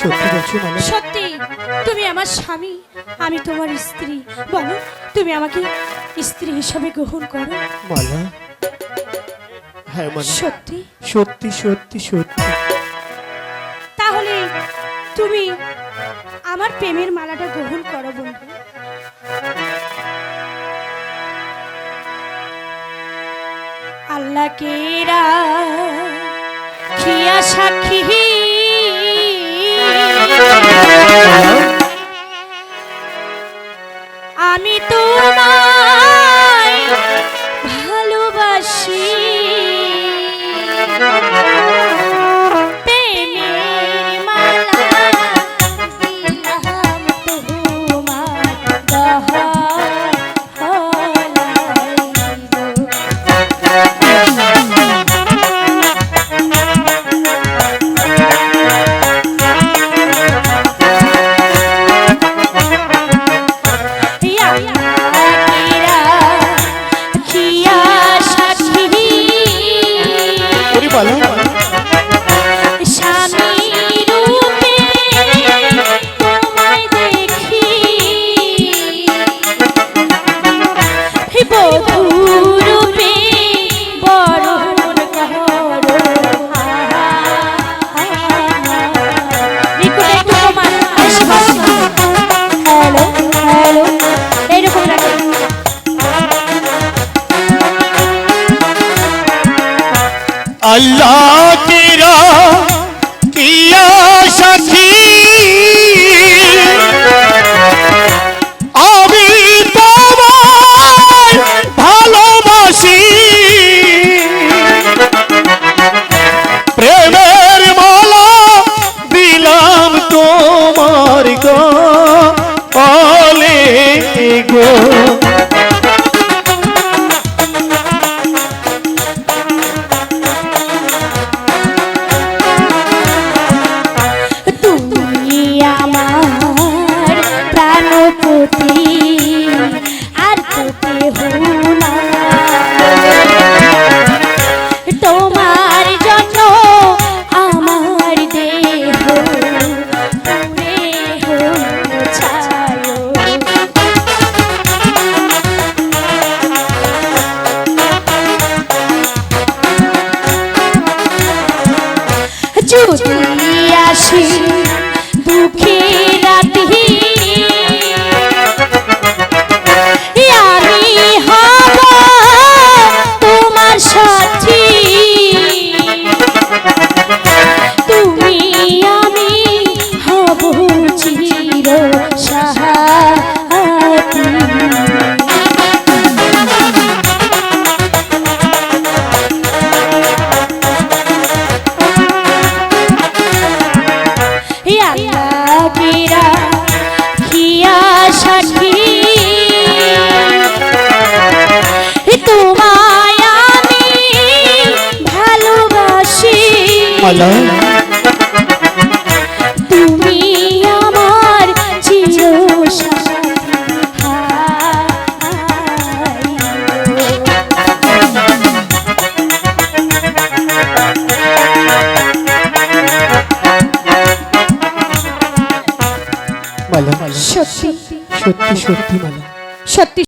সত্যি বলছো মালা সত্যি তুমি আমার স্বামী আমি তোমার স্ত্রী। বলো তুমি আমাকে স্ত্রী হিসাবে গ্রহণ করো। মালা হ্যাঁ সত্যি? সত্যি সত্যি সত্যি। তাহলে তুমি আমার প্রেমের মালাটা গ্রহণ করো বন্ধু। আল্লাহকে খিয়া সাক্ষী अल्लाह तेरा किया सखी আমি তোমায় ভালোবাসি প্রেমের মালা দিলাম তোমার গো গো মালা তুমি আমার চির। মালা সত্যি সত্যি সত্যি সত্যি